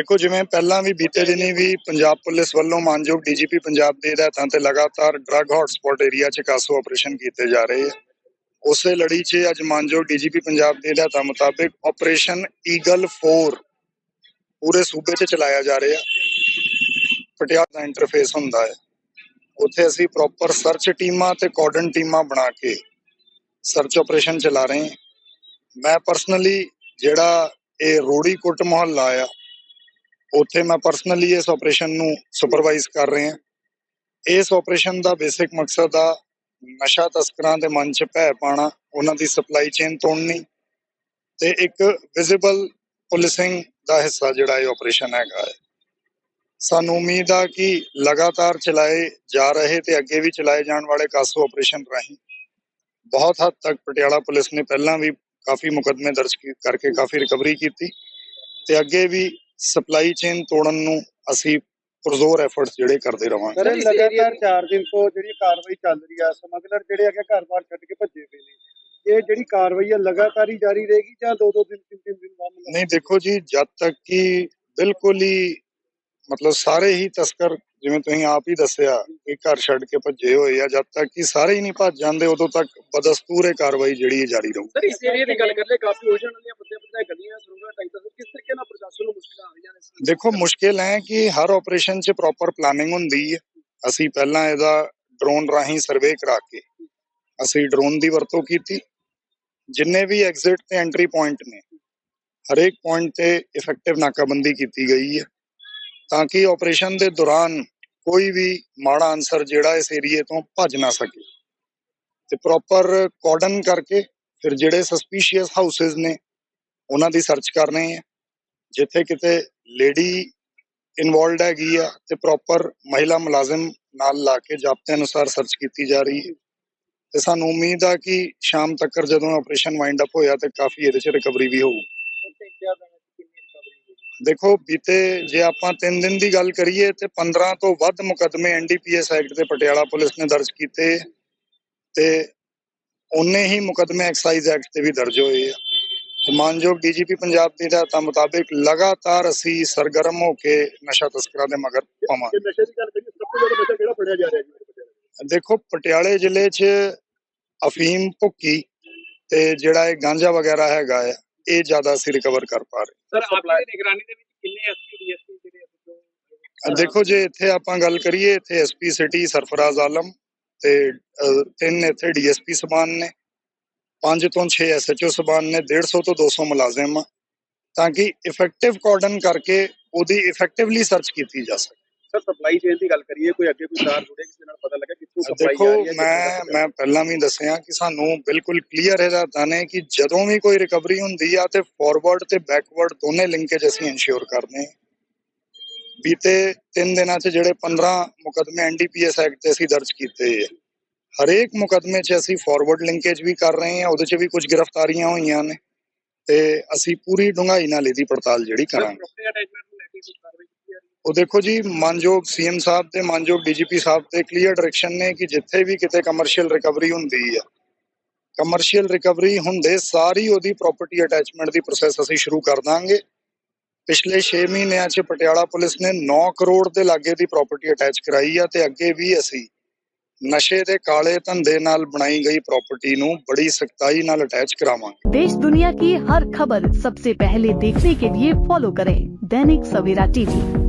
ਦੇਖੋ, ਜਿਵੇਂ ਪਹਿਲਾਂ ਵੀ ਬੀਤੇ ਦਿਨੀ ਵੀ ਪੰਜਾਬ ਪੁਲਿਸ ਵੱਲੋਂ ਮਾਨਯੋਗ ਡੀਜੀਪੀ ਪੰਜਾਬ ਦੇ ਹਦਾਇਤਾਂ ਤੇ ਲਗਾਤਾਰ ਡਰੱਗ ਹੌਟਸਪੌਟ ਏਰੀਆ 'ਚ ਕਾਸੂ ਆਪਰੇਸ਼ਨ ਕੀਤੇ ਜਾ ਰਹੇ ਆ। ਉਸੇ ਲੜੀ 'ਚ ਅੱਜ ਮਾਨਯੋਗ ਡੀਜੀਪੀ ਪੰਜਾਬ ਦੇ ਹਦਾਇਤਾਂ ਮੁਤਾਬਿਕ ਆਪਰੇਸ਼ਨ ਈਗਲ 4 ਪੂਰੇ ਸੂਬੇ 'ਚ ਚਲਾਇਆ ਜਾ ਰਿਹਾ। ਪਟਿਆਲਾ ਦਾ ਇੰਟਰਫੇਸ ਹੁੰਦਾ ਹੈ। ਉੱਥੇ ਅਸੀਂ ਪ੍ਰੋਪਰ ਸਰਚ ਟੀਮਾਂ ਤੇ ਕੋਡਨ ਟੀਮਾਂ ਬਣਾ ਕੇ ਸਰਚ ਆਪਰੇਸ਼ਨ ਚਲਾ ਰਹੇ ਹਾਂ। ਮੈਂ ਪਰਸਨਲੀ ਜਿਹੜਾ ਇਹ ਰੋੜੀ ਕੁੱਟ ਮੁਹੱਲਾ ਆ ਉੱਥੇ ਮੈਂ ਪਰਸਨਲੀ ਇਸ ਆਪਰੇਸ਼ਨ ਨੂੰ ਸੁਪਰਵਾਈਜ਼ ਕਰ ਰਿਹਾ ਇਸ ਆਪਰੇਸ਼ਨ ਦਾ ਬੇਸਿਕ ਮਕਸਦ ਆ ਨਸ਼ਾ ਤਸਕਰਾਂ ਦੇ ਮਨ 'ਚ ਭੈ ਪਾਣਾ ਉਹਨਾਂ ਦੀ ਸਪਲਾਈ ਚੇਨ ਤੋੜਨੀ ਤੇ ਇੱਕ ਵਿਜ਼ੀਬਲ ਪੁਲਿਸਿੰਗ ਦਾ ਹਿੱਸਾ ਜਿਹੜਾ ਇਹ ਆਪਰੇਸ਼ਨ ਹੈਗਾ ਹੈ। ਸਾਨੂੰ ਉਮੀਦ ਆ ਕਿ ਲਗਾਤਾਰ ਚਲਾਏ ਜਾ ਰਹੇ ਤੇ ਅੱਗੇ ਵੀ ਚਲਾਏ ਜਾਣ ਵਾਲੇ ਕਾਸੋ ਆਪਰੇਸ਼ਨ ਰਾਹੀਂ ਬਹੁਤ ਹੱਦ ਤੱਕ ਪਟਿਆਲਾ ਪੁਲਿਸ ਨੇ ਪਹਿਲਾਂ ਵੀ ਕਾਫੀ ਮੁਕਦਮੇ ਦਰਜ ਕਰਕੇ ਕਾਫੀ ਰਿਕਵਰੀ ਕੀਤੀ ਤੇ ਅੱਗੇ ਵੀ ਸਪਲਾਈ ਚੇਨ ਤੋੜਨ ਨੂੰ ਅਸੀਂ ਪੁਰਜ਼ੋਰ ਐਫਰਟਸ ਜਿਹੜੇ ਕਰਦੇ ਰਵਾਂਗੇ। ਸਰ ਲਗਾਤਾਰ 4 ਦਿਨ ਤੋਂ ਜਿਹੜੀ ਕਾਰਵਾਈ ਚੱਲ ਰਹੀ ਆ ਸਮਗਲਰ ਜਿਹੜੇ ਹੈਗੇ ਘਰ-ਬਾਰ ਛੱਡ ਕੇ ਭੱਜੇ ਪਏ ਨੇ। ਇਹ ਜਿਹੜੀ ਕਾਰਵਾਈ ਆ ਲਗਾਤਾਰ ਹੀ ਜਾਰੀ ਰਹੇਗੀ ਜਾਂ ਦੋ ਦੋ ਦਿਨ ਤਿੰਨ ਤਿੰਨ ਦਿਨ ਬਾਅਦ ਨਹੀਂ ਦੇਖੋ ਜੀ ਜਦ ਤੱਕ ਕਿ ਬਿਲਕੁਲ ਹੀ ਮਤਲਬ ਸਾਰੇ ਹੀ ਤਸਕਰ ਜਿਵੇਂ ਤੁਸੀਂ ਆਪ ਹੀ ਦੱਸਿਆ ਕਿ ਘਰ ਛੱਡ ਕੇ ਭੱਜੇ ਹੋਏ ਆ ਜਦ ਤੱਕ ਕਿ ਸਾਰੇ ਹੀ ਨਹੀਂ ਭੱਜ ਜਾਂਦੇ ਉਦੋਂ ਤੱਕ ਬਦਸਤੂਰ ਇਹ ਕਾਰਵਾਈ ਜਿਹੜੀ ਹੈ ਜਾਰੀ ਰਹੂ। ਸਰ ਇਸ ਏਰੀਆ ਦੀ ਗੱਲ ਕਰ ਲੈ ਕਾਫੀ ਉਲਝਣ ਵਾਲੀਆਂ ਬੰਦੇ ਬੰਦੇ ਗਲੀਆਂ ਸੁਰੰਗਾਂ ਟਾਈਪਾਂ ਕਿਸ ਤਰੀਕੇ ਨਾਲ ਪ੍ਰਸ਼ਾਸਨ ਨੂੰ ਮੁਸ਼ਕਲਾਂ ਆ ਰਹੀਆਂ ਨੇ ਦੇਖੋ ਮੁਸ਼ਕਿਲ ਹੈ ਕਿ ਹਰ ਆਪਰੇਸ਼ਨ 'ਚ ਪ੍ਰੋਪਰ ਪਲਾਨਿੰਗ ਹੁੰਦੀ ਹੈ ਅਸੀਂ ਪਹਿਲਾਂ ਇਹਦਾ ਡਰੋਨ ਰਾਹੀਂ ਸਰਵੇ ਕਰਾ ਕੇ ਅਸੀਂ ਡਰੋਨ ਦੀ ਵਰਤੋਂ ਕੀਤੀ। ਜਿੰਨੇ ਵੀ ਐਗਜ਼ਿਟ ਤੇ ਐਂਟਰੀ ਪੁਆਇੰਟ ਨੇ ਹਰੇਕ ਪੁਆਇੰਟ ਤੇ ਇਫੈਕਟਿਵ ਨਾਕਾਬੰਦੀ ਕੀਤੀ ਗਈ ਹੈ ਤਾਂ ਕਿ ਆਪਰੇਸ਼ਨ ਦੇ ਦੌਰਾਨ ਕੋਈ ਵੀ ਮਾੜਾ ਅਨਸਰ ਜਿਹੜਾ ਇਸ ਏਰੀਏ ਤੋਂ ਭੱਜ ਨਾ ਸਕੇ। ਤੇ ਪ੍ਰੋਪਰ ਕੋਡਨ ਕਰਕੇ ਫਿਰ ਜਿਹੜੇ ਸਸਪੀਸ਼ੀਅਸ ਹਾਊਸਸ ਨੇ, ਉਹਨਾਂ ਦੀ ਸਰਚ ਕਰ ਰਹੇ ਜਿੱਥੇ ਕਿਤੇ ਲੇਡੀ ਇਨਵੋਲਡ ਹੈਗੀ ਆ ਤੇ ਪ੍ਰੋਪਰ ਮਹਿਲਾ ਮੁਲਾਜ਼ਮ ਨਾਲ ਲਾ ਕੇ ਜ਼ਾਬਤੇ ਅਨੁਸਾਰ ਸਰਚ ਕੀਤੀ ਜਾ ਰਹੀ ਹੈ। ਤੇ ਸਾਨੂੰ ਉਮੀਦ ਆ ਕਿ ਸ਼ਾਮ ਤੱਕ ਜਦੋਂ ਆਪਰੇਸ਼ਨ ਵਾਈਂਡ ਅਪ ਹੋਇਆ ਤੇ ਕਾਫੀ ਇਹਦੇ ਚ ਰਿਕਵਰੀ ਵੀ ਹੋਊ। ਦੇਖੋ ਬੀਤੇ ਜੇ ਆਪਾਂ 3 ਦਿਨ ਦੀ ਗੱਲ ਕਰੀਏ ਤੇ 15 ਤੋਂ ਵੱਧ ਮੁਕੱਦਮੇ ਐਨਡੀਪੀਐਸ ਐਕਟ ਤੇ ਪਟਿਆਲਾ ਪੁਲਿਸ ਨੇ ਦਰਜ ਕੀਤੇ ਤੇ ਉਨੇ ਹੀ ਮੁਕੱਦਮੇ ਐਕਸਾਈਜ਼ ਐਕਟ ਤੇ ਵੀ ਦਰਜ ਹੋਏ ਆ। ਤੇ ਮਾਨਯੋਗ ਡੀਜੀਪੀ ਪੰਜਾਬ ਦੀ ਹਦਾਇਤਾਂ ਮੁਤਾਬਿਕ ਲਗਾਤਾਰ ਅਸੀਂ ਸਰਗਰਮ ਹੋ ਕੇ ਨਸ਼ਾ ਤਸਕਰਾਂ ਦੇ ਮਗਰ ਪਾਵਾਂਗੇ। ਜੇ ਨਸ਼ੇ ਦੀ ਗੱਲ ਕਰੀਏ ਸਭ ਤੋਂ ਜ਼ਿਆਦਾ ਨਸ਼ਾ ਕਿਹੜਾ ਫੜਿਆ ਜਾ ਰਿਹਾ ਜੀ? ਦੇਖੋ ਪਟਿਆਲੇ ਜ਼ਿਲ੍ਹੇ 'ਚ ਅਫੀਮ ਭੁੱਕੀ ਤੇ ਜਿਹੜਾ ਇਹ ਗਾਂਜਾ ਵਗੈਰਾ ਹੈਗਾ ਆ ਇਹ ਜ਼ਿਆਦਾ ਅਸੀਂ ਰਿਕਵਰ ਕਰ ਪਾ ਰਹੇ ਸਰ ਆਪਣੀ ਨਿਗਰਾਨੀ ਦੇ ਵਿੱਚ ਕਿੰਨੇ ਐਸਪੀ ਡੀਐਸਪੀ ਜਿਹੜੇ ਹਾਂ। ਦੇਖੋ ਜੇ ਇੱਥੇ ਆਪਾਂ ਗੱਲ ਕਰੀਏ ਇੱਥੇ ਐਸਪੀ ਸਿਟੀ ਸਰਫਰਾਜ਼ ਆਲਮ ਤੇ ਤਿੰਨ ਇੱਥੇ ਡੀਐਸਪੀ ਸਬਾਨ ਨੇ। ਪੰਜ ਤੋਂ 6 ਐਸਐਚਓ ਸਬਾਨ ਨੇ 150 ਤੋਂ 200 ਮੁਲਾਜ਼ਮ ਤਾਂ ਕਿ ਇਫੈਕਟਿਵ ਕੋਆਰਡਨ ਕਰਕੇ ਉਹਦੀ ਇਫੈਕਟਿਵਲੀ ਸਰਚ ਕੀਤੀ ਜਾ ਸਕੇ। ਸਰ ਸਪਲਾਈ ਚੇਨ ਦੀ ਗੱਲ ਕਰੀਏ ਕੋਈ ਅੱਗੇ ਕੋਈ ਤਾਰ ਜੁੜੇ ਕਿਸੇ ਨਾਲ ਪਤਾ ਲੱਗਾ ਕਿੱਥੋਂ ਸਪਲਾਈ ਦੇਖੋ ਆ ਰਹੀ ਹੈ ਮੈਂ ਮੈਂ ਪਹਿਲਾਂ ਵੀ ਦੱਸਿਆ ਕਿ ਸਾਨੂੰ ਬਿਲਕੁਲ ਕਲੀਅਰ ਹਦਾਇਤਾਂ ਨੇ ਕਿ ਜਦੋਂ ਵੀ ਕੋਈ ਰਿਕਵਰੀ ਹੁੰਦੀ ਆ ਤੇ ਫਾਰਵਰਡ ਤੇ ਬੈਕਵਰਡ ਦੋਨੇ ਲਿੰਕੇਜ ਅਸੀਂ ਇਨਸ਼ੋਰ ਕਰਦੇ ਹਾਂ। ਬੀਤੇ 3 ਦਿਨਾਂ 'ਚ ਜਿਹੜੇ 15 ਮੁਕਦਮੇ ਐਨਡੀਪੀਐਸ ਐਕਟ ਤੇ ਅਸੀਂ ਦਰਜ ਕੀਤੇ ਆ ਹਰੇਕ ਮੁਕਦਮੇ 'ਚ ਅਸੀਂ ਫਾਰਵਰਡ ਲਿੰਕੇਜ ਵੀ ਕਰ ਰਹੇ ਹਾਂ ਉਹਦੇ 'ਚ ਵੀ ਕੁਝ ਗ੍ਰਿਫਤਾਰੀਆਂ ਹੋਈਆਂ ਨੇ ਤੇ ਅਸੀਂ ਪੂਰੀ ਡੂੰਘਾਈ ਨਾਲ ਇਹਦੀ ਪੜਤਾਲ ਜਿਹੜੀ ਕਰਾਂਗੇ। ਪ੍ਰੋਪਰਟੀ ਅਟੈਚਮੈਂਟ ਨੂੰ ਲੈ ਕੇ ਕੋਈ ਕਾਰਵਾਈ ਕੀਤੀ ਜਾ ਰਹੀ ਉਹ ਦੇਖੋ ਜੀ ਮਾਨਯੋਗ ਸੀਐਮ ਸਾਹਿਬ ਤੇ ਮਾਨਯੋਗ ਡੀਜੀਪੀ ਸਾਹਿਬ ਤੇ ਕਲੀਅਰ ਡਾਇਰੈਕਸ਼ਨ ਨੇ ਕਿ ਜਿੱਥੇ ਵੀ ਕਿਤੇ ਕਮਰਸ਼ੀਅਲ ਰਿਕਵਰੀ ਹੁੰਦੀ ਆ ਕਮਰਸ਼ੀਅਲ ਰਿਕਵਰੀ ਹੁੰਦੇ ਸਾਰੀ ਉਹਦੀ ਪ੍ਰਾਪਰਟੀ ਅਟੈਚਮੈਂਟ ਦੀ ਪ੍ਰੋਸੈਸ ਅਸੀਂ ਸ਼ੁਰੂ ਕਰ ਦਾਂਗੇ ਪਿਛਲੇ 6 ਮਹੀਨਿਆਂ 'ਚ ਪਟਿਆਲਾ ਪੁਲਿਸ ਨੇ 9 ਕਰੋੜ ਦੇ ਲਾਗੇ ਦੀ ਪ੍ਰਾਪਰਟੀ ਅਟੈਚ ਕਰਾਈ ਆ ਤੇ ਅੱਗੇ ਵੀ ਅਸੀਂ ਨਸ਼ੇ ਦੇ ਕਾਲੇ ਧੰਦੇ ਨਾਲ ਬਣਾਈ ਗਈ ਪ੍ਰਾਪਰਟੀ ਨੂੰ ਬੜੀ ਸਖਤਾਈ ਨਾਲ ਅਟੈਚ ਕਰਾਵਾਂਗੇ देश दुनिया की हर खबर सबसे पहले देखने के लिए फॉलो करें दैनिक सवेरा टीवी